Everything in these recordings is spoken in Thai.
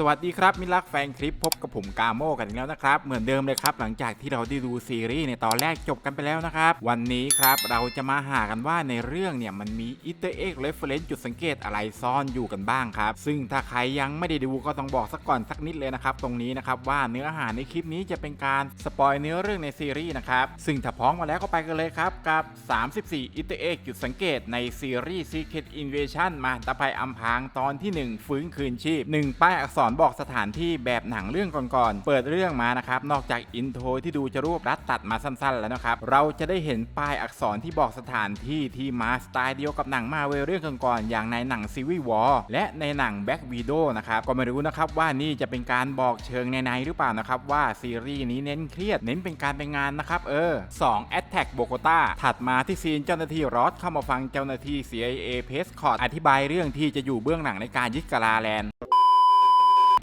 สวัสดีครับมิตรรักแฟนคลิปพบกับผมกาโมกันอีกแล้วนะครับ เหมือนเดิมเลยครับ หลังจากที่เราได้ดูซีรีส์ในตอนแรกจบกันไปแล้วนะครับ วันนี้ครับเราจะมาหากันว่าในเรื่องเนี่ยมันมีอิตเตอร์เอ็กเรฟเฟรนซ์จุดสังเกตอะไรซ่อนอยู่กันบ้างครับ ซึ่งถ้าใครยังไม่ได้ดูก็ต้องบอกสักก่อนสักนิดเลยนะครับ ตรงนี้นะครับว่าเนื้อหาในคลิปนี้จะเป็นการสปอยเนื้อเรื่องในซีรีส์นะครับซึ่งถ้าพร้อมมาแล้วก็ไปกันเลยครับกับ 34อิตเตอร์เอ็กจุดสังเกตในซีรีส์ Secret Invasion มาตะภัยอัมพางตอนที่ 1 ฟื้นคืนชีพ1ป้ายอักษรบอกสถานที่แบบหนังเรื่องก่อนๆ เปิดเรื่องมานะครับ นอกจากอินโทรที่ดูจะรวบรัดตัดมาสั้นๆ แล้วนะครับ เราจะได้เห็นป้ายอักษรที่บอกสถานที่ที่มาสไตล์เดียวกับหนังมาเวลเรื่องก่อนๆ อย่างในหนังซีวีวอร์และในหนังแบ็กวีโดนะครับ ก็ไม่รู้นะครับว่านี่จะเป็นการบอกเชิงในๆหรือเปล่านะครับว่าซีรีส์นี้เน้นเครียด เน้นเป็นการเป็นงานนะครับเออ2 Attack b o g o t a ถัดมาที่ซีนเจ้าหน้าที่รอสเข้ามาฟังเจ้าหน้าที่ CIA p a c e c o t อธิบายเรื่องที่จะอยู่เบื้องหลังในการยึดกาลาแลนด์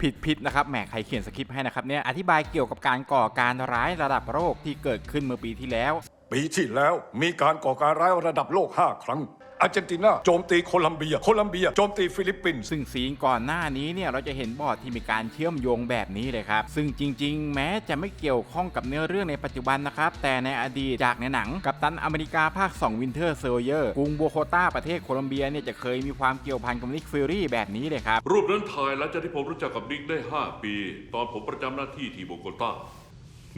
ผิดผิดนะครับแหมใครเขียนสคริปต์ให้นะครับเนี่ยอธิบายเกี่ยวกับการก่อการร้ายระดับโลกที่เกิดขึ้นเมื่อปีที่แล้ว ปีที่แล้วมีการก่อการร้ายระดับโลก 5 ครั้ง อาร์เจนตินาโจมตีโคลัมเบีย โคลัมเบียโจมตีฟิลิปปินส์ซึ่งซีนก่อนหน้านี้เนี่ยเราจะเห็นบอร์ดที่มีการเชื่อมโยงแบบนี้เลยครับ ซึ่งจริง ๆ แม้จะไม่เกี่ยวข้องกับเนื้อเรื่องในปัจจุบันนะครับ แต่ในอดีตจากในหนัง กัปตันอเมริกาภาค 2 วินเทอร์เซลเยอร์กรุงโบโคตาประเทศโคลัมเบียเนี่ยจะเคยมีความเกี่ยวพันกับนิกฟิลลี่แบบนี้เลยครับรูปนั้นถ่ายหลังจากที่ผมรู้จักกับนิกได้ 5 ปี ตอนผมประจำหน้าที่ที่โบโกตา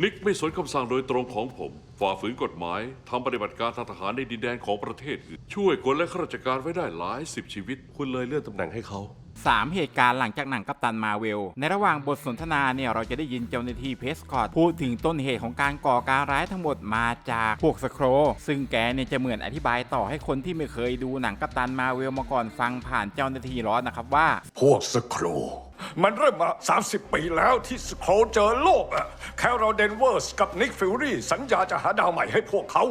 นิกไม่สนคำสั่งโดยตรงของผม ฝ่าฝืนกฎหมายทำปฏิบัติการทางทหารในดินแดนของประเทศอื่นช่วยคนและข้าราชการไว้ได้หลายสิบชีวิต คุณเลยเลื่อนตำแหน่งให้เขา3เหตุการณ์หลังจากหนังกัปตันมาเวล ในระหว่างบทสนทนาเนี่ยเราจะได้ยินเจ้าหน้าที่เพสคอร์ดพูดถึงต้นเหตุของการก่อการร้ายทั้งหมดมาจากพวกสโคร ซึ่งแกเนี่ยจะเหมือนอธิบายต่อให้คนที่ไม่เคยดูหนังกัปตันมาเวลมาก่อนฟังผ่านเจ้าหน้าที่ร้อนนะครับว่า พวกสโคร มันเริ่มมา 30 ปีแล้วที่สโครเจอโลกอะแคโรเดนเวอร์สกับนิกฟิลลี่สัญญาจะหาดาวใหม่ให้พวกเขา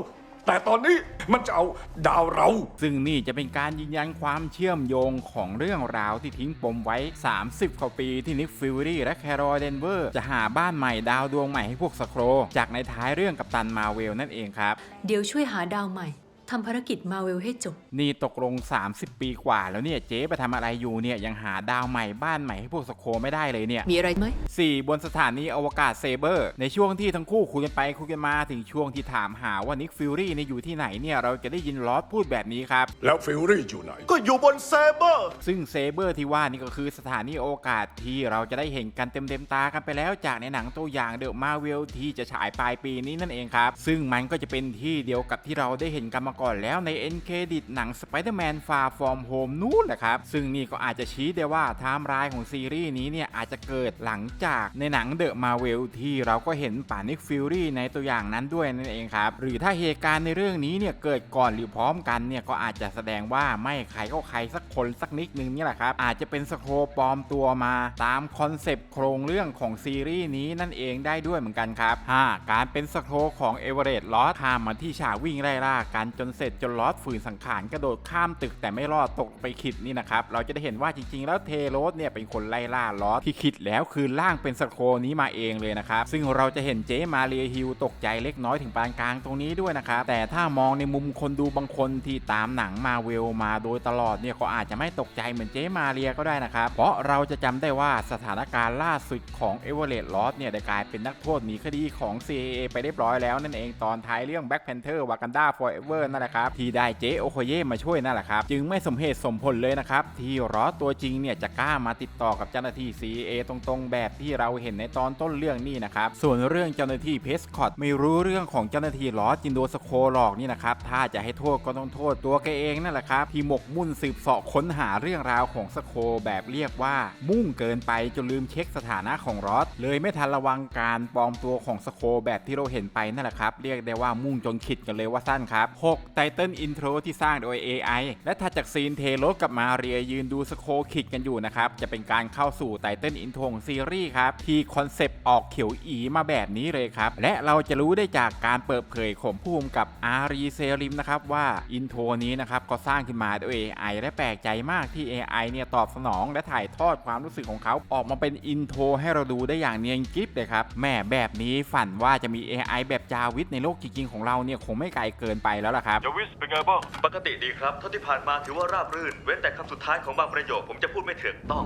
แต่ตอนนี้มันจะเอาดาวเรา ซึ่งนี่จะเป็นการยืนยันความเชื่อมโยงของเรื่องราวที่ทิ้งปมไว้ 30กว่าปีที่นิกฟิลลี่และแคโรเดนเวอร์จะหาบ้านใหม่ดาวดวงใหม่ให้พวกสโครจากในท้ายเรื่องกับตันมาเวลนั่นเองครับ เดี๋ยวช่วยหาดาวใหม่ ทำภารกิจมาเวลให้จบ นี่ตกลง 30 ปีกว่าแล้วเนี่ยเจ๊ไปทำอะไรอยู่เนี่ยยังหาดาวใหม่บ้านใหม่ให้พวกสโคไม่ได้เลยเนี่ย มีอะไรไหม 4 บนสถานีอวกาศเซเบอร์ ในช่วงที่ทั้งคู่คุยกันไปคุยกันมาถึงช่วงที่ถามหาว่านิกฟิลลี่เนี่ยอยู่ที่ไหนเนี่ยเราจะได้ยินลอสพูดแบบนี้ครับ แล้วฟิลลี่อยู่ไหน ก็อยู่บนเซเบอร์ ซึ่งเซเบอร์ที่ว่านี่ก็คือสถานีอวกาศที่เราจะได้เห็นกันเต็มๆตากันไปแล้วจากในหนังตัวอย่างเดอะมาเวลที่จะฉายปลายปีนี้นั่นเองครับซึ่งมันก็จะเป็นที่เดียวกับที่เราได้เห็นกันมาก่อนแล้วในเอ็นเครดิตหนัง Spider-Man Far From Home นู้นแหละครับ ซึ่งนี่ก็อาจจะชี้ได้ว่าไทม์ไลน์ของซีรีส์นี้เนี่ยอาจจะเกิดหลังจากในหนังเดอะมาเวลที่เราก็เห็นป่านิกฟิลลี่ในตัวอย่างนั้นด้วยนั่นเองครับ หรือถ้าเหตุการณ์ในเรื่องนี้เนี่ยเกิดก่อนหรือพร้อมกันเนี่ยก็อาจจะแสดงว่าไม่ใครก็ใครสักคนสักนิดนึงนี่แหละครับ อาจจะเป็นสโครปลอมตัวมาตามคอนเซปต์โครงเรื่องของซีรีส์นี้นั่นเองได้ด้วยเหมือนกันครับ 5. การเป็นสโครของเอเวอเรสต์ลอสข้ามมาที่ฉากวิ่งไล่ล่ากันจนเสร็จจนลอสฝืนสังขารกระโดดข้ามตึกแต่ไม่รอดตกไปขิดนี่นะครับเราจะได้เห็นว่าจริงๆ แล้วเทโรสเนี่ยเป็นคนไล่ล่าลอสที่ขิดแล้วคือร่างเป็นสโครนี้มาเองเลยนะครับซึ่งเราจะเห็นเจมาเรียฮิวตกใจเล็กน้อยถึงปานกลางตรงนี้ด้วยนะครับแต่ถ้ามองในมุมคนดูบางคนที่ตามหนังมาเวลมาโดยตลอดเนี่ยก็อาจจะไม่ตกใจเหมือนเจมาเรียก็ได้นะครับเพราะเราจะจำได้ว่าสถานการณ์ล่าสุดของเอเวอเรสต์ลอสเนี่ยได้กลายเป็นนักโทษหนีคดีของ CIA ไปเรียบร้อยแล้วนั่นเองตอนท้ายเรื่อง Black Panther Wakanda Forever นั่นแหละครับที่ได้เจโอโคเย่มาช่วยนั่นแหละครับจึงไม่สมเหตุสมผลเลยนะครับที่รอตัวจริงเนี่ยจะกล้ามาติดต่อกับเจ้าหน้าที่ CA ตรงๆ แบบที่เราเห็นในตอนต้นเรื่องนี่นะครับส่วนเรื่องเจ้าหน้าที่เพสคอตไม่รู้เรื่องของเจ้าหน้าที่ลอจินโดสโคหลอกนี่นะครับถ้าจะให้โทษก็ต้องโทษตัวแกเองนั่นแหละครับที่หมกมุ่นสืบเสาะค้นหาเรื่องราวของสโคแบบเรียกว่า มุ่งเกินไปจนลืมเช็คสถานะของรอสเลยไม่ทันระวังการปลอมตัวของสโคแบบที่เราเห็นไปนั่นแหละครับเรียกได้ว่ามุ่งจนขิดกันเลยว่าสั้นครับ6ไตเติลอินโทรที่สร้างโดย AI และถัดจากซีนเทโรสกับมาเรียยืนดูสโคขิดกันอยู่นะครับ จะเป็นการเข้าสู่ไตเติลอินโทรของซีรีส์ครับ ที่คอนเซปต์ออกเขียวอีมาแบบนี้เลยครับ และเราจะรู้ได้จากการเปิดเผยของผู้กำกับอารีเซริมนะครับว่าอินโทรนี้นะครับก็สร้างขึ้นมาโดย AI และแปลกใจมากที่ AI เนี่ยตอบสนอง และถ่ายทอดความรู้สึกของเขาออกมาเป็นอินโทรให้เราดูได้อย่างเนียนกริบเลยครับแม่แบบนี้ฝันว่าจะมี AI แบบจาวิทในโลกจริงๆของเราเนี่ยคงไม่ไกลเกินไปแล้วล่ะครับจาวิสเป็นไงบ้างปกติดีครับเท่าที่ผ่านมาถือว่าราบรื่น เว้นแต่คำสุดท้ายของบางประโยคผมจะพูดไม่ถูกต้อง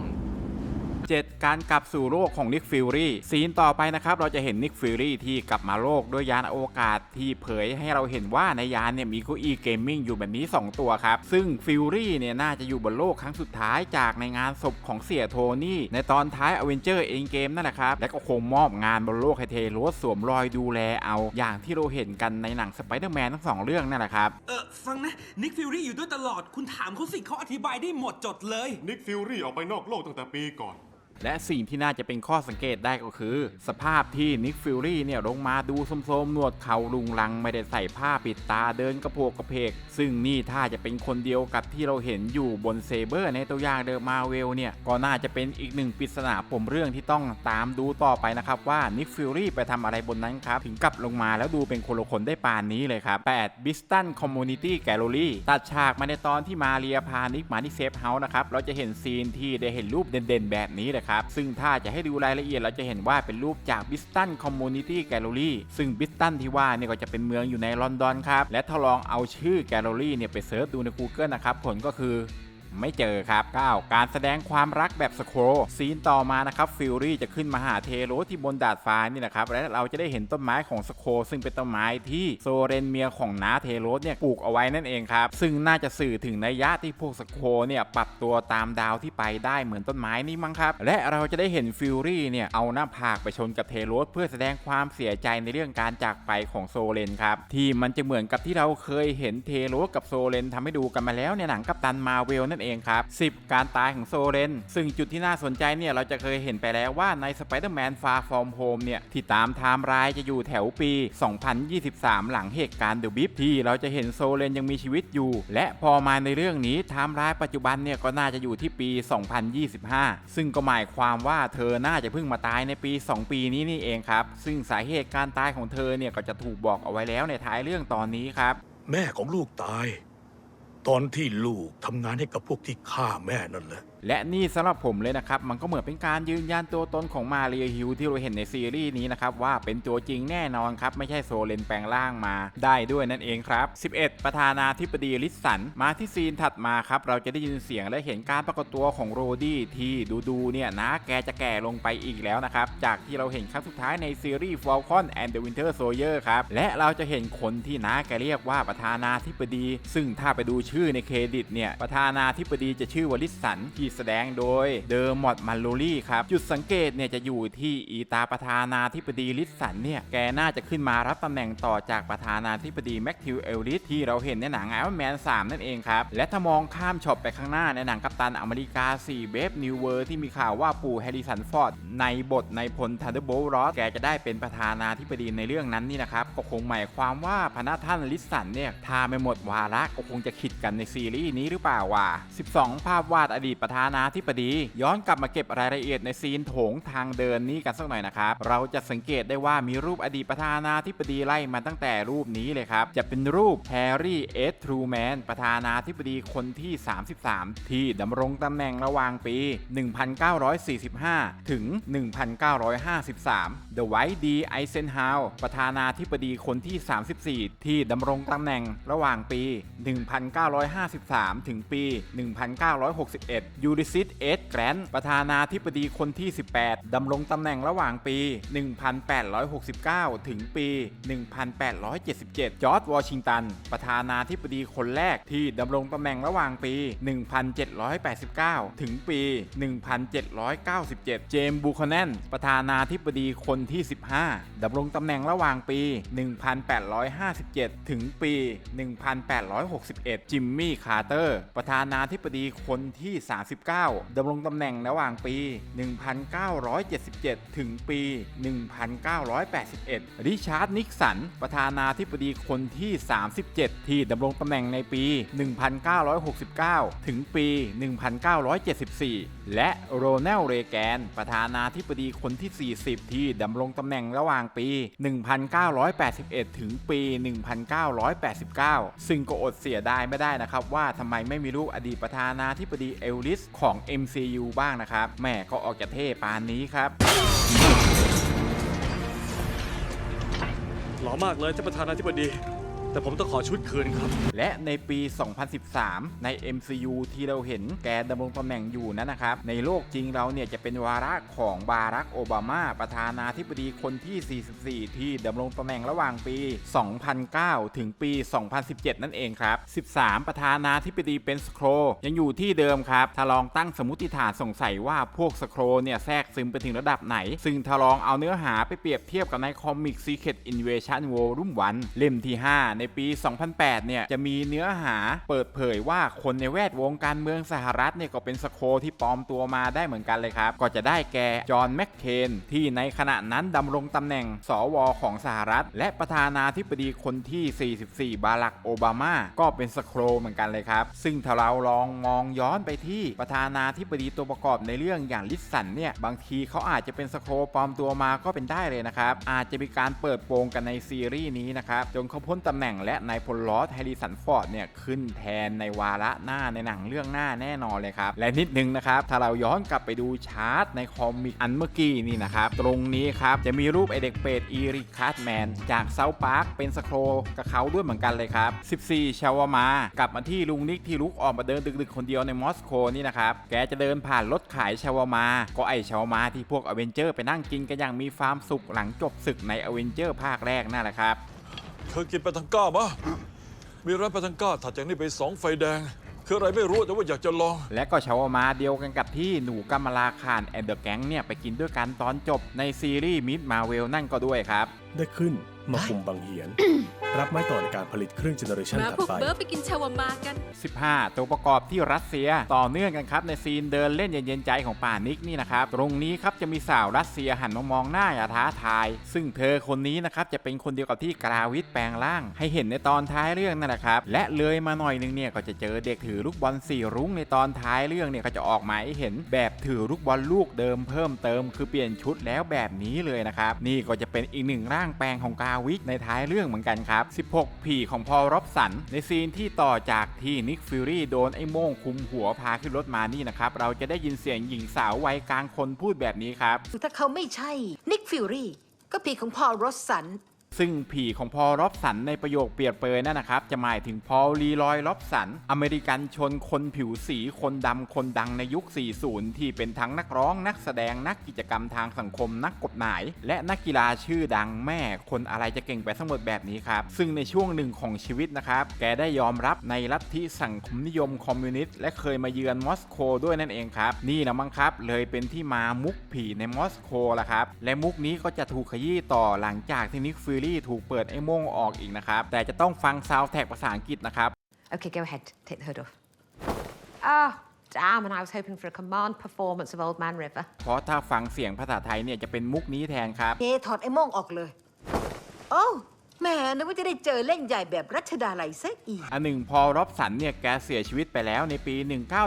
7 7การกลับสู่โลกของนิกฟิลลี่ซีนต่อไปนะครับ เราจะเห็นนิกฟิลลี่ที่กลับมาโลกด้วยยานอวกาศที่เผยให้เราเห็นว่าในยานเนี่ยมีเก้าอี้เกมมิ่งอยู่แบบนี้ 2 ตัวครับ ซึ่งฟิลลี่เนี่ยน่าจะอยู่บนโลกครั้งสุดท้ายจากในงานศพของเสียโทนี่ ในตอนท้ายอเวนเจอร์เองเกมนั่นแหละครับ และก็คงมอบงานบนโลกให้เทโรสสวมรอยดูแลเอาอย่างที่เราเห็นกันในหนังสไปเดอร์แมนทั้งสองเรื่องนั่นแหละครับเออฟังนะนิกฟิวรี่อยู่ด้วยตลอดคุณถามเขาสิเขาอธิบายได้หมดจดเลย นิกฟิลลี่ออกไปนอกโลกตั้งแต่ปีก่อน และสิ่งที่น่าจะเป็นข้อสังเกตได้ก็คือ สภาพที่นิกฟิลลี่เนี่ยลงมาดูโสมๆหนวดเขาลุงลังไม่ได้ใส่ผ้าปิดตาเดินกระโปกกระเพก ซึ่งนี่ถ้าจะเป็นคนเดียวกับที่เราเห็นอยู่บนเซเบอร์ในตัวอย่างเดอะมาเวลเนี่ยก็น่าจะเป็นอีกหนึ่งปริศนาปมเรื่องที่ต้องตามดูต่อไปนะครับว่านิกฟิลลี่ไปทำอะไรบนนั้นครับ ถึงกลับลงมาแล้วดูเป็นคนละคนได้ปานนี้เลยครับ 8 b i s t o n Community Gallery ตัดฉากมาในตอนที่มาเรียพานิกมาที่เซฟเฮาส์นะครับเราจะเห็นซีนที่ได้เห็นรูปเด่นๆ แบบนี้เลยครับซึ่งถ้าจะให้ดูรายละเอียดเราจะเห็นว่าเป็นรูปจากบิสตันคอมมูนิตี้แกลเลอรี่ซึ่งบิสตันที่ว่าเนี่ยก็จะเป็นเมืองอยู่ในลอนดอนครับ และถ้าลองเอาชื่อแกลเลอรี่เนี่ยไปเซิร์ชดูใน Google นะครับ ผลก็คือ ไม่เจอครับ 9 การแสดงความรักแบบสโครซีนต่อมานะครับฟิลลี่จะขึ้นมาหาเทโรที่บนดาดฟ้านี่นะครับและเราจะได้เห็นต้นไม้ของสโครซึ่งเป็นต้นไม้ที่โซเรนเมียของน้าเทโรเนี่ยปลูกเอาไว้นั่นเองครับ ซึ่งน่าจะสื่อถึงนัยยะที่พวกสโครเนี่ยปรับตัวตามดาวที่ไปได้เหมือนต้นไม้นี่มั้งครับ และเราจะได้เห็นฟิลลี่เนี่ยเอาหน้าผากไปชนกับเทโรเพื่อแสดงความเสียใจในเรื่องการจากไปของโซเรนครับที่มันจะเหมือนกับที่เราเคยเห็นเทโรกับโซเรนทำให้ดูกันมาแล้วในหนังกัปตันมาเวลนั่นเองครับ 10 การตายของโซเรนซึ่งจุดที่น่าสนใจเนี่ยเราจะเคยเห็นไปแล้วว่าใน Spider-Man Far From Home เนี่ยที่ตามไทม์ไลน์จะอยู่แถวปี 2023 หลังเหตุการณ์เดอะบิฟที่เราจะเห็นโซเรนยังมีชีวิตอยู่ และพอมาในเรื่องนี้ไทม์ไลน์ปัจจุบันเนี่ยก็น่าจะอยู่ที่ปี 2025 ซึ่งก็หมายความว่าเธอน่าจะเพิ่งมาตายในปี 2 ปีนี้นี่เองครับ ซึ่งสาเหตุการตายของเธอเนี่ยก็จะถูกบอกเอาไว้แล้วในท้ายเรื่องตอนนี้ครับ แม่ของลูกตาย ตอนที่ลูกทำงานให้กับพวกที่ฆ่าแม่นั่นแหละ และนี่สำหรับผมเลยนะครับ มันก็เหมือนเป็นการยืนยันตัวตนของมาเรียฮิวที่เราเห็นในซีรีส์นี้นะครับ ว่าเป็นตัวจริงแน่นอนครับ ไม่ใช่โซเลนแปลงร่างมาได้ด้วยนั่นเองครับ 11 ประธานาธิบดีลิสสัน มาที่ซีนถัดมาครับ เราจะได้ยินเสียงและเห็นการปรากฏตัวของโรดี้ที่ดูดูเนี่ยนะแกจะแก่ลงไปอีกแล้วนะครับ จากที่เราเห็นครั้งสุดท้ายในซีรีส์ Falcon and the Winter Soldier ครับและเราจะเห็นคนที่นะแกเรียกว่าประธานาธิบดี ซึ่งถ้าไปดูชื่อในเครดิตเนี่ยประธานาธิบดีจะชื่อวลิสสันที่แสดงโดยเดอร์มอดมันโลลี่ครับ จุดสังเกตเนี่ยจะอยู่ที่อีตาประธานาธิบดีลิสสันเนี่ย แกน่าจะขึ้นมารับตำแหน่งต่อจากประธานาธิบดีแม็กทิวเอลลิสที่เราเห็นในหนังไอรอนแมน3นั่นเองครับ และถ้ามองข้ามช็อปไปข้างหน้าในหนังกัปตันอเมริกา 4 เบฟนิวเวอร์ที่มีข่าวว่าปู่แฮร์ริสันฟอร์ดในบทในพลทันเดอร์โบลรอสแกจะได้เป็นประธานาธิบดีในเรื่องนั้นนี่นะครับก็คงหมายความว่าพนักท่านลิสสันเนี่ยถ้าไม่หมดวาระก็คงจะขิดกันในซีรีส์นี้หรือเปล่าวะ12 ภาพวาดอดีตประธานาธิบดี ย้อนกลับมาเก็บรายละเอียดในซีนโถงทางเดินนี้กันสักหน่อยนะครับ เราจะสังเกตได้ว่ามีรูปอดีตประธานาธิบดีไล่มาตั้งแต่รูปนี้เลยครับ จะเป็นรูปแฮร์รี่เอสทรูแมนประธานาธิบดีคนที่ 33 ที่ดำรงตำแหน่งระหว่างปี 1945 ถึง 1953 The White D. Eisenhower ประธานาธิบดีคนที่ 34 ที่ดำรงตำแหน่งระหว่างปี 1953 ถึงปี 1961 Ulysses S. Grant ประธานาธิบดีคนที่ 18 ดำรงตำแหน่งระหว่างปี 1869 ถึงปี 1877 จอร์จวอชิงตัน ประธานาธิบดีคนแรกที่ดำรงตำแหน่งระหว่างปี 1789 ถึงปี 1797 เจมส์บูคอนแนนประธานาธิบดีคนที่ 15 ดำรงตำแหน่งระหว่างปี 1857 ถึงปี 1861 จิมมี่ คาร์เตอร์ ประธานาธิบดีคนที่39ดำรงตำแหน่งระหว่างปี 1977 ถึงปี 1981 ริชาร์ด นิกสัน ประธานาธิบดีคนที่ 37 ที่ดำรงตำแหน่งในปี 1969 ถึงปี 1974และโรนัลเรแกน ประธานาธิบดีคนที่ 40 ที่ดำรงตำแหน่งระหว่างปี 1981 ถึงปี 1989 ซึ่งก็อดเสียดายไม่ได้นะครับ ว่าทำไมไม่มีรูปอดีตประธานาธิบดีเอลลิสของ MCU บ้างนะครับแม่ก็ออกจะเท่ปานนี้ครับ หล่อมากเลยเจ้าประธานาธิบดี แต่ผมต้องขอชุดคืนครับ และในปี 2013 ใน MCU ที่เราเห็นแกดำรงตำแหน่งอยู่นั้นนะครับ ในโลกจริงเราเนี่ยจะเป็นวาระของบารักโอบามาประธานาธิบดีคนที่ 44 ที่ดำรงตำแหน่งระหว่างปี 2009 ถึงปี 2017 นั่นเองครับ 13 ประธานาธิบดีเป็นสโครยังอยู่ที่เดิมครับถ้าลองตั้งสมมติฐานสงสัยว่าพวกสโครเนี่ยแทรกซึมไปถึงระดับไหน ซึ่งถ้าลองเอาเนื้อหาไปเปรียบเทียบกับในคอมิก Secret Invasion Volume 1เล่มที่ 5ในปี 2008 เนี่ย จะมีเนื้อหาเปิดเผยว่าคนในแวดวงการเมืองสหรัฐเนี่ยก็เป็นสโครที่ปลอมตัวมาได้เหมือนกันเลยครับ ก็จะได้แก่จอห์นแมคเคน ที่ในขณะนั้นดำรงตำแหน่งสวของสหรัฐ และประธานาธิบดีคนที่ 44 บารักโอบามา ก็เป็นสโครเหมือนกันเลยครับ ซึ่งถ้าเราลองมองย้อนไปที่ประธานาธิบดีตัวประกอบในเรื่องอย่างลิสสันเนี่ยบางทีเขาอาจจะเป็นสโครปลอมตัวมาก็เป็นได้เลยนะครับอาจจะมีการเปิดโปงกันในซีรีส์นี้นะครับจนเขาพ้นตำแหน่งและนายพลลอสแฮริสันฟอร์ดเนี่ยขึ้นแทนในวาระหน้าในหนังเรื่องหน้าแน่นอนเลยครับ และนิดนึงนะครับ ถ้าเราย้อนกลับไปดูชาร์ตในคอมิกอันเมื่อกี้นี่นะครับ ตรงนี้ครับ จะมีรูปไอเด็กเป็ดอีริคคาร์ดแมนจากเซาท์พาร์คเป็นสโครกับเขาด้วยเหมือนกันเลยครับ 14 ชาวมากลับมาที่ลุงนิกที่ลุกออกมาเดินดึกๆคนเดียวในมอสโกนี่นะครับ แกจะเดินผ่านรถขายชาวมา ก็ไอชาวมาที่พวกอเวนเจอร์ไปนั่งกินกันอย่างมีความสุขหลังจบศึกในอเวนเจอร์ภาคแรกนั่นแหละครับ เคยกินปาทังก้าปะมีร้านปาทังก้าถัดจากนี้ไปสองไฟแดง คืออะไรไม่รู้แต่ว่าอยากจะลอง และก็ชาวมาเดียวกันกับที่หนูกัมมาลาคานแอนเดอร์แก๊งเนี่ยไปกินด้วยกันตอนจบในซีรีส์มิดมาเวลนั่นก็ด้วยครับ ได้ขึ้น มาคุมบางเหียน รับไม้ต่อในการผลิตเครื่องเจเนอเรชันมาถัดพวกไป เบิร์ดไปกินชาวามากัน 15 ตัวประกอบที่รัสเซียต่อเนื่องกันครับในซีนเดินเล่นเย็นๆใจของป่านิกนี่นะครับ ตรงนี้ครับจะมีสาวรัสเซียหันมามองหน้าอย่าท้าทาย ซึ่งเธอคนนี้นะครับจะเป็นคนเดียวกับที่กราวิทแปลงร่าง ให้เห็นในตอนท้ายเรื่องนั่นแหละครับ และเลยมาหน่อยนึงเนี่ยก็จะเจอเด็กถือลูกบอลสีรุ้งในตอนท้ายเรื่องเนี่ยก็จะออกมาให้เห็นแบบถือลูกบอลลูกเดิมเพิ่มเติม คือเปลี่ยนชุดแล้วแบบนี้เลยนะครับนี่ก็จะเป็นอีกหนึ่งร่างแปลงของกาวิกในท้ายเรื่องเหมือนกันครับ 16 ผีของพอลร็อบสัน ในซีนที่ต่อจากที่นิกฟิลลี่โดนไอ้โม่งคุมหัวพาขึ้นรถมานี่นะครับ เราจะได้ยินเสียงหญิงสาววัยกลางคนพูดแบบนี้ครับ ถ้าเขาไม่ใช่นิกฟิวรี่ก็ผีของพอลร็อบสัน ซึ่งผีของพอล็อบสันในประโยคเปรียบเปยนั่นนะครับ จะหมายถึงพอลลีลอยล็อบสัน อเมริกันชนคนผิวสีคนดำคนดังในยุค 40 ที่เป็นทั้งนักร้องนักแสดงนักกิจกรรมทางสังคมนักกฎหมาย และนักกีฬาชื่อดังแม่คนอะไรจะเก่งไปทั้งหมดแบบนี้ครับ ซึ่งในช่วงหนึ่งของชีวิตนะครับ แกได้ยอมรับในลัทธิสังคมนิยมคอมมิวนิสต์และเคยมาเยือนมอสโกด้วยนั่นเองครับ นี่นะมั้งครับ เลยเป็นที่มามุกผีในมอสโกละครับและมุกนี้ก็จะถูกขยี้ต่อหลังจากที่นิกฟิลลี่ถูกเปิดไอ้โม่งออกอีกนะครับ แต่จะต้องฟังซาวด์แท็กภาษาอังกฤษนะครับ Okay go ahead take the hood off oh damn and I was hoping for a command performance of Old Man River เพราะถ้าฟังเสียงภาษาไทยเนี่ยจะเป็นมุกนี้แทนครับเฮ้ถอดไอ้โม่งออกเลย โอ้ แหม่นึกว่าจะได้เจอเล่นใหญ่แบบรัชดาลัยซะอีก อันหนึ่งพอรอบสันเนี่ยแกเสียชีวิตไปแล้วในปี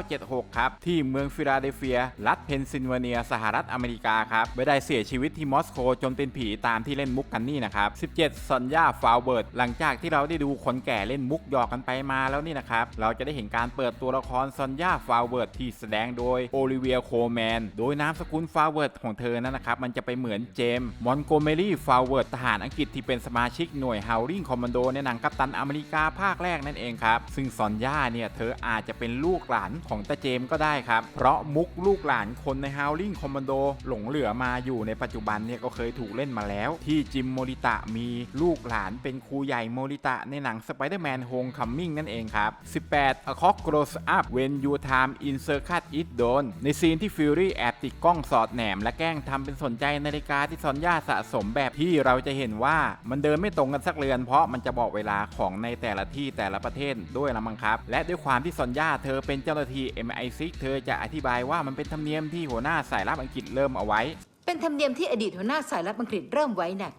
1976 ครับ ที่เมืองฟิลาเดลเฟีย รัฐเพนซิลเวเนีย สหรัฐอเมริกาครับไม่ได้เสียชีวิตที่มอสโกจนเป็นผีตามที่เล่นมุกกันนี่นะครับ 17ซอนยาฟาวเบิร์ด หลังจากที่เราได้ดูคนแก่เล่นมุกหยอกกันไปมาแล้วนี่นะครับ เราจะได้เห็นการเปิดตัวละครซอนยาฟาวเบิร์ดที่แสดงโดยโอลิเวียโคแมน โดยนามสกุลฟาวเบิร์ดของเธอนั้นนะครับมันจะไปเหมือนเจมส์มอนโกเมรี่ฟาวเบิร์ดทหารอังกฤษที่เป็นสมาชิกหน่วยฮาวริงคอมมานโดในหนังกัปตันอเมริกาภาคแรกนั่นเองครับ ซึ่งซอนย่าเนี่ยเธออาจจะเป็นลูกหลานของตาเจมก็ได้ครับ เพราะมุกลูกหลานคนในฮาวริงคอมมานโดหลงเหลือมาอยู่ในปัจจุบันเนี่ยก็เคยถูกเล่นมาแล้ว ที่จิมโมริตะมีลูกหลานเป็นครูใหญ่โมริตะในหนัง Spider-Man Homecoming นั่นเองครับ 18 A Cock Grows Up When Your Time in Circus It Don ในซีนที่ฟิลลี่แอบติดกล้องสอดแหนม และแกล้งทำเป็นสนใจนาฬิกาที่ซอนย่าสะสมแบบที่เราจะเห็นว่ามันเดินไม่ตรงกันสักเรือนเพราะมันจะบอกเวลาของในแต่ละที่แต่ละประเทศด้วยละมั้งครับ และด้วยความที่ซอนย่าเธอเป็นเจ้าหน้าที่ MI6 เธอจะอธิบายว่ามันเป็นธรรมเนียมที่หัวหน้าสายลับอังกฤษเริ่มเอาไว้ เป็นธรรมเนียมที่อดีตหัวหน้าสายลับอังกฤษเริ่มไว้น่ะ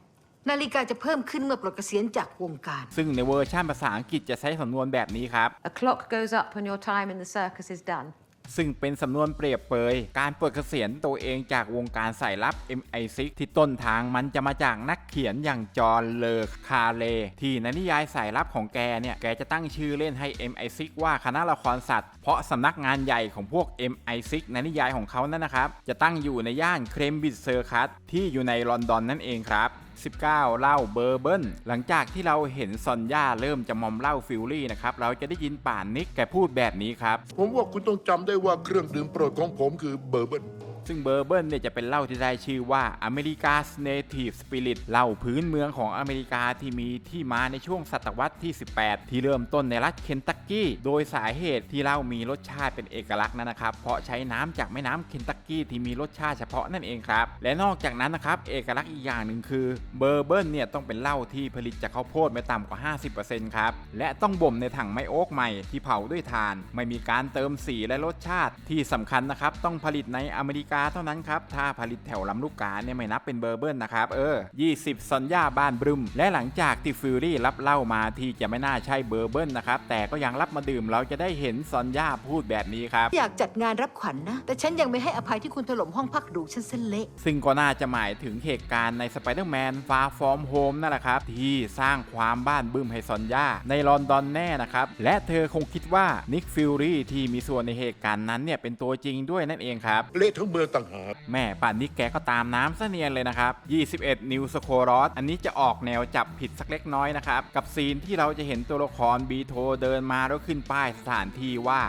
นาฬิกาจะเพิ่มขึ้นเมื่อปลดเกษียณจากวงการ ซึ่งในเวอร์ชันภาษาอังกฤษจะใช้สำนวนแบบนี้ครับ A clock goes up when your time in the circus is done ซึ่งเป็นสำนวนเปรียบเปย การปลดเกษียณตัวเองจากวงการสายลับ MI6 ที่ต้นทางมันจะมาจากนักเขียนอย่างจอห์นเลอคาเล ที่ในนิยายสายลับของแกเนี่ย แกจะตั้งชื่อเล่นให้ MI6 ว่าคณะละครสัตว์ เพราะสำนักงานใหญ่ของพวก MI6 ในนิยายของเขานั่นนะครับ จะตั้งอยู่ในย่านเครมบิดเซอร์คัสที่อยู่ในลอนดอนนั่นเองครับ 19เหล้าเบอร์เบิลหลังจากที่เราเห็นซอนย่าเริ่มจะมอมเหล้าฟิลลี่นะครับเราจะได้ยินป่านนิกแกพูดแบบนี้ครับ ผมว่าคุณต้องจำได้ว่าเครื่องดื่มโปรดของผมคือเบอร์เบิล ซึ่งเบอร์เบิลเนี่ยจะเป็นเหล้าที่ได้ชื่อว่าอเมริกา Native Spirit เหล้าพื้นเมืองของอเมริกาที่มีที่มาในช่วงศตวรรษที่ 18 ที่เริ่มต้นในรัฐเคนตักกี้ โดยสาเหตุที่เหล้ามีรสชาติเป็นเอกลักษณ์นั้นนะครับ เพราะใช้น้ำจากแม่น้ำเคนตักกี้ที่มีรสชาติเฉพาะนั่นเองครับ และนอกจากนั้นนะครับเอกลักษณ์อีกอย่างหนึ่งคือเบอร์เบิลเนี่ยต้องเป็นเหล้าที่ผลิตจากข้าวโพดไม่ต่ำกว่า 50%ครับ และต้องบ่มในถังไม้โอ๊กใหม่ที่เผาด้วยถ่าน ไม่มีการเติมสีและรสชาติที่สำคัญนะครับต้องผลิตในอเมริกาเท่านั้นครับ ถ้าผลิตแถวลำลูกกาเนี่ยไม่นับเป็นเบอร์เบิลนะครับ เออ 20 สัญญาบ้านบรึม และหลังจากที่ฟิวรี่รับเหล้ามาที่จะไม่น่าใช่เบอร์เบิลนะครับ แต่ก็ยังรับมาดื่มเราจะได้เห็นซอนย่าพูดแบบนี้ครับ อยากจัดงานรับขวัญนะ แต่ฉันยังไม่ให้อภัยที่คุณถล่มห้องพักหรูฉันเส้นเละซึ่งก็น่าจะหมายถึงเหตุการณ์ใน Spider-Man Far From Home นั่นแหละครับที่สร้างความบ้านบึ้มให้ซอนย่าในลอนดอนแน่นะครับและเธอคงคิดว่านิกฟิลลี่ที่มีส่วนในเหตุการณ์นั้นเนี่ยเป็นตัวจริงด้วยนั่นเองครับเละทั้งเมืองต่างหากแม่ป่านนี้แกก็ตามน้ำซะเนียนเลยนะครับ 21 นิวสโครอสอันนี้จะออกแนวจับผิดสักเล็กน้อยนะครับ กับซีนที่เราจะเห็นตัวละครบีโทเดินมาแล้วขึ้นป้ายสถานที่ว่า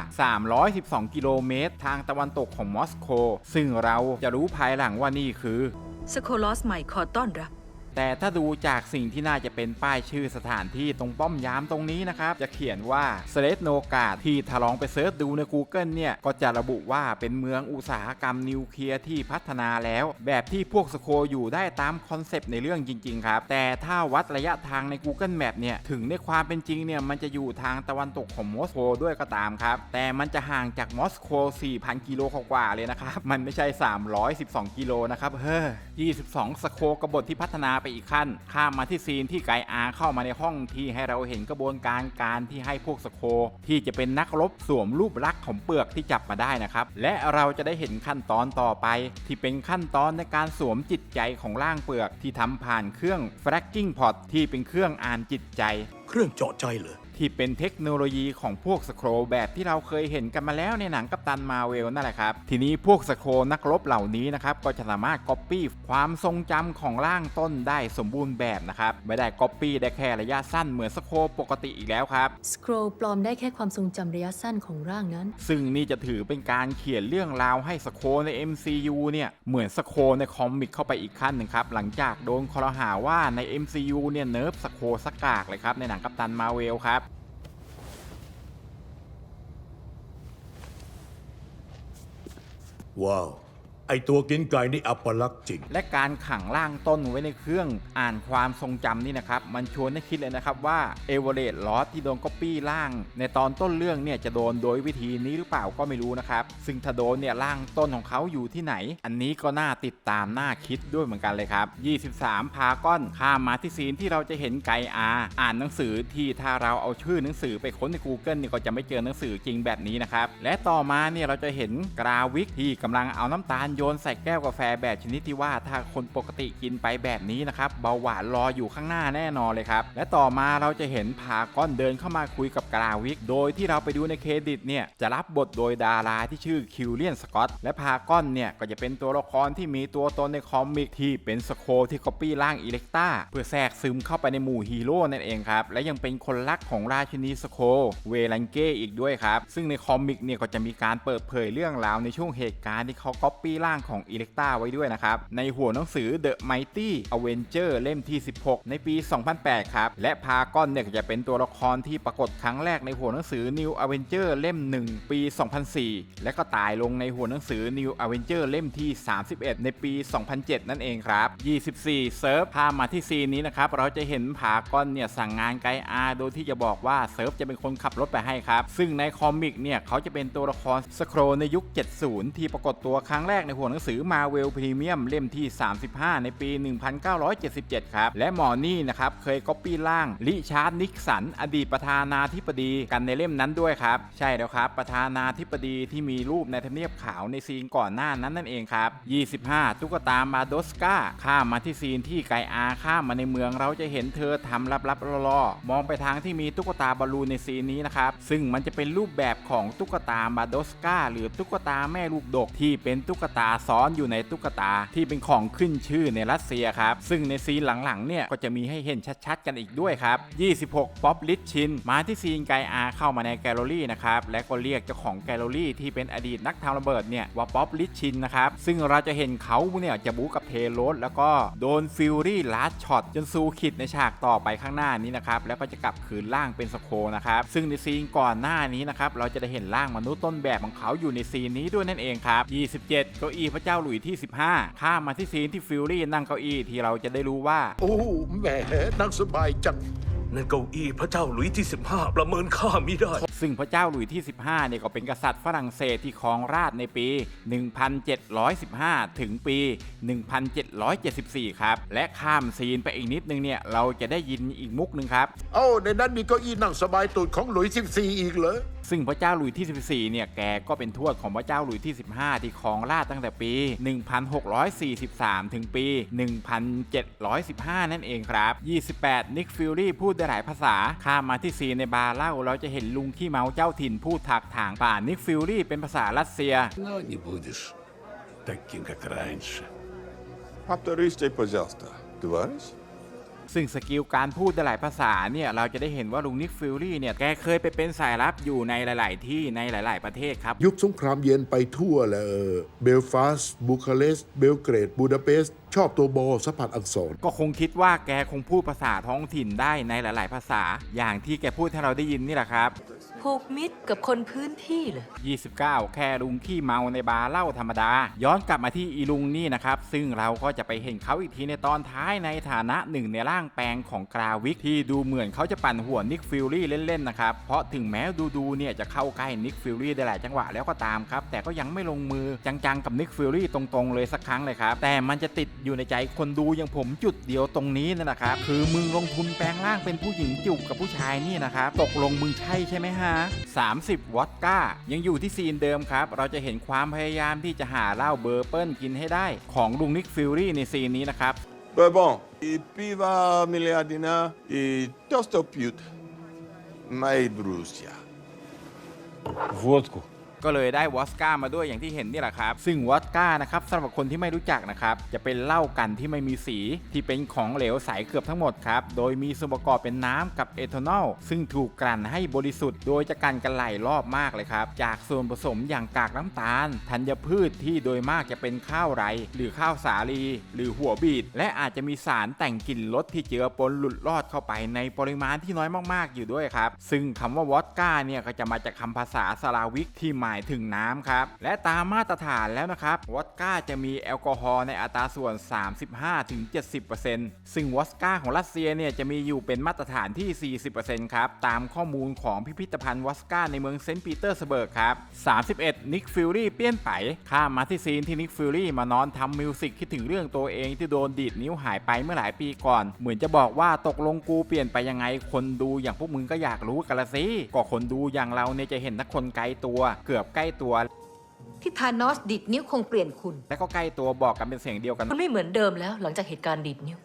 312 กิโลเมตร ทางตะวันตกของมอสโกซึ่งเราจะรู้ภายหลังว่านี่คือ สโคลอสใหม่ขอต้อนรับ แต่ถ้าดูจากสิ่งที่น่าจะเป็นป้ายชื่อสถานที่ตรงป้อมยามตรงนี้นะครับ จะเขียนว่าสเลสโนกาที่ถ้าลองไปเซิร์ชดูใน Google เนี่ย ก็จะระบุว่าเป็นเมืองอุตสาหกรรมนิวเคลียร์ที่พัฒนาแล้ว แบบที่พวกสโคอยู่ได้ตามคอนเซปต์ในเรื่องจริง ๆ ครับ แต่ถ้าวัดระยะทางใน Google Map เนี่ย ถึงในความเป็นจริงเนี่ย มันจะอยู่ทางตะวันตกของมอสโกด้วยก็ตามครับ แต่มันจะห่างจากมอสโก4,000 กิโลกว่าเลยนะครับ มันไม่ใช่ 312 กิโลนะครับ เฮ้อ22 สโคกบฏที่พัฒนาไปอีกขั้น ข้ามมาที่ซีนที่ไกอาเข้ามาในห้องที่ให้เราเห็นกระบวนการการที่ให้พวกสโค ที่จะเป็นนักรบสวมรูปลักษณ์ของเปลือกที่จับมาได้นะครับ และเราจะได้เห็นขั้นตอนต่อไป ที่เป็นขั้นตอนในการสวมจิตใจของร่างเปลือกที่ทำผ่านเครื่อง fracking pot ที่เป็นเครื่องอ่านจิตใจ เครื่องเจาะใจเหรอ ที่เป็นเทคโนโลยีของพวกสโครแบบที่เราเคยเห็นกันมาแล้วในหนังกัปตันมาเวลนั่นแหละครับ ทีนี้พวกสโครนักรบเหล่านี้นะครับก็จะสามารถก๊อปปี้ความทรงจำของร่างต้นได้สมบูรณ์แบบนะครับ ไม่ได้ก๊อปปี้ได้แค่ระยะสั้นเหมือนสโครปกติอีกแล้วครับสโครปลอมได้แค่ความทรงจำระยะสั้นของร่างนั้น ซึ่งนี่จะถือเป็นการเขียนเรื่องราวให้สโคใน MCU เนี่ยเหมือนสโคในคอมิกเข้าไปอีกขั้นหนึ่งครับหลังจากโดนคอรหาว่าใน MCU เนี่ยเนิร์ฟสโคสกากเลยครับในหนังกัปตันมาเวลครับ ว้าว ไอตัวกินไก่นี่อัปลักษณ์จริง และการขังร่างต้นไว้ในเครื่องอ่านความทรงจำนี่นะครับ มันชวนให้คิดเลยนะครับว่าเอเวอเรตต์ลอสที่โดนก๊อปปี้ร่าง ในตอนต้นเรื่องเนี่ยจะโดนโดยวิธีนี้หรือเปล่าก็ไม่รู้นะครับ ซึ่งถ้าโดนเนี่ยร่างต้นของเขาอยู่ที่ไหน อันนี้ก็น่าติดตามน่าคิดด้วยเหมือนกันเลยครับ 23 พาก้อนข้ามมาที่ซีนที่เราจะเห็นไกอาอ่านหนังสือที่ถ้าเราเอาชื่อหนังสือไปค้นใน Google เนี่ยก็จะไม่เจอหนังสือจริงแบบนี้นะครับและต่อมาเนี่ยเราจะเห็นกราวิกที่กำลังเอาน้ำตาลโยนใส่แก้วกาแฟแบบชนิดที่ว่าถ้าคนปกติกินไปแบบนี้นะครับเบาหวานรออยู่ข้างหน้าแน่นอนเลยครับ และต่อมาเราจะเห็นพาก้อนเดินเข้ามาคุยกับกราวิก โดยที่เราไปดูในเครดิตเนี่ยจะรับบทโดยดาราที่ชื่อคิวเลียนสกอตและพาก้อนเนี่ยก็จะเป็นตัวละครที่มีตัวตนในคอมิกที่เป็นสโคที่ก๊อปปี้ร่างอิเล็กตาเพื่อแทรกซึมเข้าไปในหมู่ฮีโร่นั่นเองครับและยังเป็นคนรักของราชินีสโคเวลันเก้อีกด้วยครับซึ่งในคอมิกเนี่ยก็จะมีการเปิดเผยเรื่องราวในช่วงเหตุการณ์ที่เขาก๊อปปี้ร่างของอิเล็กตาไว้ด้วยนะครับ ในหัวหนังสือ The Mighty Avenger เล่มที่ 16 ในปี 2008 ครับ และพากอนเนี่ยจะเป็นตัวละครที่ปรากฏครั้งแรกในหัวหนังสือ New Avenger เล่ม 1 ปี 2004 และก็ตายลงในหัวหนังสือ New Avenger เล่มที่ 31 ในปี 2007 นั่นเองครับ 24 เซิร์ฟพามาที่ซีนนี้นะครับ เราจะเห็นพากอนเนี่ยสั่งงานไกอาโดยที่จะบอกว่าเซิร์ฟจะเป็นคนขับรถไปให้ครับ ซึ่งในคอมิกเนี่ยเขาจะเป็นตัวละครสโครในยุค 70 ที่ปรากฏตัวครั้งแรกในหัวหนังสือ Marvel Premium เล่มที่ 35 ในปี 1977 ครับ และหมอนี่นะครับ เคยก๊อปปี้ร่างลิชาร์ดนิกสัน อดีตประธานาธิบดีกันในเล่มนั้นด้วยครับ ใช่แล้วครับ ประธานาธิบดีที่มีรูปในทำเนียบขาวในซีนก่อนหน้านั้นนั่นเองครับ 25 ตุ๊กตามาโดสกาข้ามมาที่ซีนที่ไกอาข้ามมาในเมืองเราจะเห็นเธอทำลับๆล่อๆมองไปทางที่มีตุ๊กตาบอลลูนในซีนนี้นะครับ ซึ่งมันจะเป็นรูปแบบของตุ๊กตามาโดสกาหรือตุ๊กตาแม่ลูกดกที่เป็นตุ๊กตาาซ้อนอยู่ในตุ๊กตาที่เป็นของขึ้นชื่อในรัสเซียครับ ซึ่งในซีนหลังๆเนี่ยก็จะมีให้เห็นชัดๆ กันอีกด้วยครับ 26 ป๊อปลิชชิน มาที่ซีนไกอาเข้ามาในแกลเลอรี่นะครับ และก็เรียกเจ้าของแกลเลอรี่ที่เป็นอดีตนักทำระเบิดเนี่ยว่าป๊อปลิชชินนะครับ ซึ่งเราจะเห็นเขาเนี่ยจะบู๊กับเทโรสแล้วก็โดนฟิลลี่ลัดช็อตจนซูขิดในฉากต่อไปข้างหน้านี้นะครับ แล้วก็จะกลับคืนร่างเป็นสโคนะครับ ซึ่งในซีนก่อนหน้านี้นะครับเราจะได้เห็นร่างมนุษย์ต้นแบบของเขาอยู่ในซีนนี้ด้วยนั่นเองครับ 27เก้าอี้พระเจ้าหลุยที่ 15 ข้ามมาที่ซีนที่ฟิลลี่นั่งเก้าอี้ที่เราจะได้รู้ว่า โอ้แหมนั่งสบายจังนั่นเก้าอี้พระเจ้าหลุยที่ 15 ประเมินค่ามิได้ ซึ่งพระเจ้าหลุยที่ 15เนี่ยก็เป็นกษัตริย์ฝรั่งเศสที่ครองราชย์ในปี 1715 ถึงปี 1774 ครับ และข้ามซีนไปอีกนิดนึงเนี่ยเราจะได้ยินอีกมุกหนึ่งครับ เอ้าในนั้นมีเก้าอี้นั่งสบายตูดของหลุยส์14 อีกเหรอ ซึ่งพระเจ้าหลุยที่ 14 เนี่ย แกก็เป็นทวดของพระเจ้าหลุยที่ 15 ที่ครองราชย์ตั้งแต่ปี 1643 ถึงปี 1715 นั่นเองครับ 28 นิกฟิลลี่พูดได้หลายภาษา ข้ามมาที่ซีนในบาร์เหล้าเราจะเห็นลุงขี้เมาเจ้าถิ่นพูดถักถางป่านิกฟิลลี่เป็นภาษารัสเซีย Но не будешь таким, как раньше. Повторите, пожалуйста, товарищ. ซึ่งสกิลการพูดได้หลายภาษาเนี่ยเราจะได้เห็นว่าลุงนิกฟิลลี่เนี่ยแกเคยไปเป็นสายลับอยู่ในหลาย ๆ ที่ในหลาย ๆ ประเทศครับ ยุคสงครามเย็นไปทั่วเลยเบลฟาสต์บูคาเรสต์เบลเกรดบูดาเปสต์ชอบตัวบอสัมผัสอักษร ก็คงคิดว่าแกคงพูดภาษาท้องถิ่นได้ในหลาย ๆ ภาษา อย่างที่แกพูดให้เราได้ยินนี่แหละครับ ผูกมิตรกับคนพื้นที่เหรอ 29 แค่ลุงขี้เมาในบาร์เหล้าธรรมดา ย้อนกลับมาที่อีลุงนี่นะครับ ซึ่งเราก็จะไปเห็นเขาอีกทีในตอนท้ายในฐานะหนึ่งในร่างแปลงของกราวิกที่ดูเหมือนเขาจะปั่นหัวนิกฟิลลี่เล่นๆนะครับ เพราะถึงแม้ดูๆเนี่ยจะเข้าใกล้นิกฟิลลี่ได้หลายจังหวะแล้วก็ตามครับ แต่ก็ยังไม่ลงมือจังๆกับนิกฟิลลี่ตรงๆเลยสักครั้งเลยครับ แต่มันจะติดอยู่ในใจคนดูอย่างผมจุดเดียวตรงนี้นะครับ คือมึงลงทุนแปลงร่างเป็นผู้หญิงจูบกับผู้ชายนี่นะครับ ตกลงมึงใช่ใช่ไหมฮะ30 วอดก้า ยังอยู่ที่ซีนเดิมครับ เราจะเห็นความพยายามที่จะหาเหล้าเบอร์เปิลกินให้ได้ ของลุงนิกฟิลลี่ในซีนนี้นะครับ Beh, bon, i piva miliardina i tosto piut. Mai brusia. Водку. ก็เลยได้วอสก้ามาด้วยอย่างที่เห็นนี่แหละครับ ซึ่งวอสก้านะครับสำหรับคนที่ไม่รู้จักนะครับจะเป็นเหล้ากันที่ไม่มีสีที่เป็นของเหลวใสเกือบทั้งหมดครับโดยมีส่วนประกอบเป็นน้ำกับเอทานอลซึ่งถูกกลั่นให้บริสุทธิ์โดยจะกันกันหลายรอบมากเลยครับจากส่วนผสมอย่างกากน้ำตาล ธัญพืชที่โดยมากจะเป็นข้าวไร หรือข้าวสาลี หรือหัวบีดและอาจจะมีสารแต่งกลิ่นรสที่เจือปนหลุดรอดเข้าไปในปริมาณที่น้อยมากๆ อยู่ด้วยครับ ซึ่งคำว่าวอดก้าเนี่ยก็จะมาจากคำภาษาสลาวิกที่หมายถึงน้ำครับ และตามมาตรฐานแล้วนะครับวอดก้าจะมีแอลกอฮอล์ในอัตราส่วน 35-70%ซึ่งวอดก้าของรัสเซียเนี่ยจะมีอยู่เป็นมาตรฐานที่ 40%ครับ ตามข้อมูลของพิพิธภัณฑ์วอดก้าในเมืองเซนต์ปีเตอร์สเบิร์กครับ 31 นิกฟิลลี่เปี้ยนไปข้ามมาที่ซีนที่นิกฟิลลี่มานอนทำมิวสิกคิดถึงเรื่องตัวเองที่โดนดีดนิ้วหายไปเมื่อหลายปีก่อน เหมือนจะบอกว่าตกลงกูเปลี่ยนไปยังไงคนดูอย่างพวกมึงก็อยากรู้กันละสิก็คนดูอย่างเราเนี่ยจะเห็นนักคนไกลตัวเกือบใกล้ตัว ที่ธานอสดิดนิ้วคงเปลี่ยนคุณ และก็ใกล้ตัวบอกกันเป็นเสียงเดียวกัน มันไม่เหมือนเดิมแล้ว หลังจากเหตุการณ์ดีดนิ้ว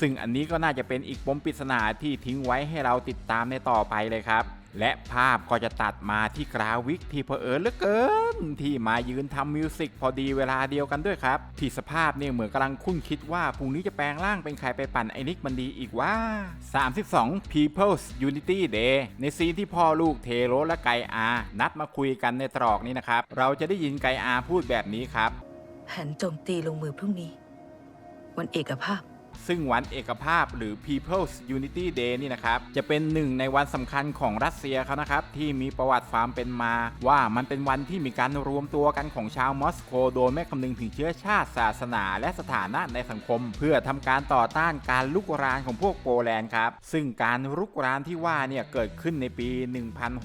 ซึ่งอันนี้ก็น่าจะเป็นอีกปมปริศนาที่ทิ้งไว้ให้เราติดตามในต่อไปเลยครับ และภาพก็จะตัดมาที่กราวิกที่เผอิญเหลือเกิน ที่มายืนทำมิวสิกพอดีเวลาเดียวกันด้วยครับ ที่สภาพเนี่ยเหมือนกำลังคุ้นคิดว่าพรุ่งนี้จะแปลงร่างเป็นใครไปปั่นไอนิกมันดีอีกว่า 32 People's Unity Day ในซีนที่พ่อลูกเทโรและไกอานัดมาคุยกันในตรอกนี้นะครับ เราจะได้ยินไกอาพูดแบบนี้ครับแผนโจมตีลงมือพรุ่งนี้ วันเอกภาพ ซึ่งวันเอกภาพหรือ People's Unity Day นี่นะครับ จะเป็นหนึ่งในวันสำคัญของรัสเซียเขานะครับ ที่มีประวัติความเป็นมา ว่ามันเป็นวันที่มีการรวมตัวกันของชาวมอสโกโดยไม่คำนึงถึงเชื้อชาติศาสนา และสถานะในสังคม เพื่อทำการต่อต้านการลุกรานของพวกโปแลนด์ครับ ซึ่งการรุกรานที่ว่าเนี่ยเกิดขึ้นในปี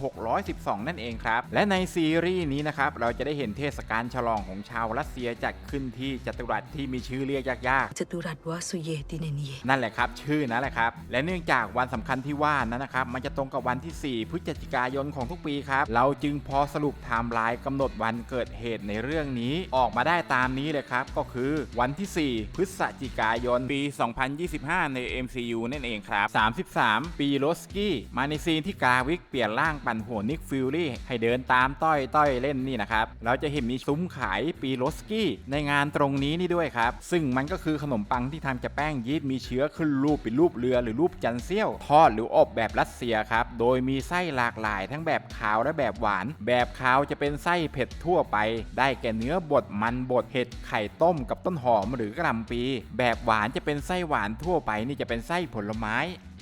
1612 นั่นเองครับ และในซีรีส์นี้นะครับเราจะได้เห็นเทศกาลฉลองของชาวรัสเซียจัดขึ้นที่จัตุรัสที่มีชื่อเรียกยากๆจตุรัสวาสุเย Dineniye นั่นแหละครับ ชื่อนั่นแหละครับ และเนื่องจากวันสำคัญที่ว่านั้นนะครับ มันจะตรงกับวันที่ 4 พฤศจิกายนของทุกปีครับ เราจึงพอสรุปไทม์ไลน์กำหนดวันเกิดเหตุในเรื่องนี้ออกมาได้ตามนี้เลยครับ ก็คือวันที่ 4 พฤศจิกายนปี 2025 ใน MCU นั่นเองครับ 33 ปีโรสกี้ มาในซีนที่กาวิกเปลี่ยนร่างปั่นหัวนิกฟิลลี่ให้เดินตามต้อยต้อยเล่นนี่นะครับ เราจะเห็นมีซุ้มขายปีโรสกี้ในงานตรงนี้นี่ด้วยครับ ซึ่งมันก็คือขนมปังที่ทำจากแป้งยีสต์มีเชื้อขึ้นรูปเป็นรูปเรือหรือรูปจันเซี่ยว ทอดหรืออบแบบรัสเซียครับ โดยมีไส้หลากหลายทั้งแบบขาวและแบบหวาน แบบขาวจะเป็นไส้เผ็ดทั่วไป ได้แก่เนื้อบดมันบดเห็ดไข่ต้มกับต้นหอมหรือกระหลำปี แบบหวานจะเป็นไส้หวานทั่วไปนี่จะเป็นไส้ผลไม้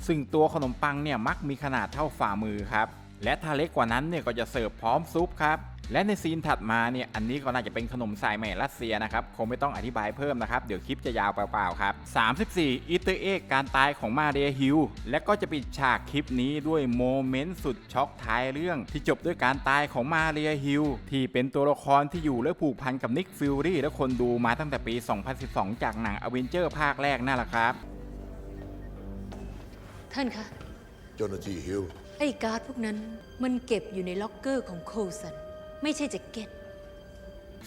ซึ่งตัวขนมปังเนี่ยมักมีขนาดเท่าฝ่ามือครับและถ้าเล็กกว่านั้นเนี่ยก็จะเสิร์ฟพร้อมซุปครับ และในซีนถัดมาเนี่ยอันนี้ก็น่าจะเป็นขนมสายใหม่รัสเซียนะครับคงไม่ต้องอธิบายเพิ่มนะครับ เดี๋ยวคลิปจะยาวเปล่าๆครับ 34อีเตอร์เอกการตายของมาเรียฮิลและก็จะปิดฉากคลิปนี้ด้วยโมเมนต์สุดช็อกท้ายเรื่อง ที่จบด้วยการตายของมาเรียฮิลที่เป็นตัวละครที่อยู่และผูกพันกับนิกฟิลลี่และคนดูมาตั้งแต่ปี 2012 จากหนังอเวนเจอร์ภาคแรกนั่นแหละครับ ท่านคะ เจ้าหน้าที่ฮิลไอ้การ์ดพวกนั้นมันเก็บอยู่ในล็อกเกอร์ของโคสัน ไม่ใช่แจ็คเก็ต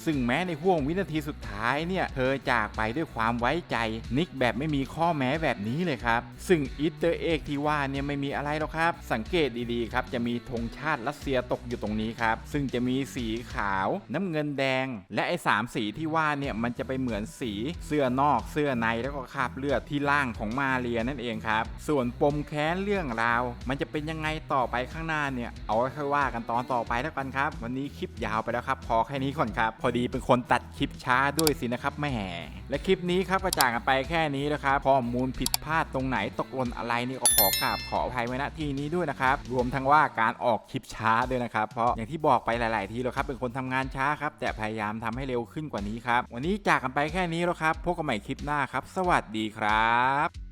ซึ่งแม้ในห่วงวินาทีสุดท้ายเนี่ย เธอจากไปด้วยความไว้ใจ นิกแบบไม่มีข้อแม้แบบนี้เลยครับ ซึ่งอีสเตอร์เอกที่ว่าเนี่ยไม่มีอะไรหรอกครับ สังเกตดีๆครับ จะมีธงชาติรัสเซียตกอยู่ตรงนี้ครับ ซึ่งจะมีสีขาว น้ำเงินแดง และไอ้สามสีที่ว่าเนี่ยมันจะไปเหมือนสีเสื้อนอกเสื้อในแล้วก็คราบเลือดที่ล่างของมาเรียนั่นเองครับ ส่วนปมแค้นเรื่องราว มันจะเป็นยังไงต่อไปข้างหน้าเนี่ย เอาไว้ค่อยว่ากันตอนต่อไปแล้วกันครับ วันนี้คลิปยาวไปแล้วครับ พอแค่นี้ก่อนครับพอดีเป็นคนตัดคลิปช้าด้วยสินะครับแม่และคลิปนี้ครับกระจ่างไปแค่นี้นะครับข้อมูลผิดพลาดตรงไหนตกหล่นอะไรนี่ก็ขอกราบขออภัยไว้ณที่นี้ด้วยนะครับรวมทั้งว่าการออกคลิปช้าด้วยนะครับเพราะอย่างที่บอกไปหลาย ๆ ทีแล้วครับเป็นคนทำงานช้าครับแต่พยายามทำให้เร็วขึ้นกว่านี้ครับวันนี้จากกันไปแค่นี้แล้วครับพบกันใหม่คลิปหน้าครับ สวัสดีครับ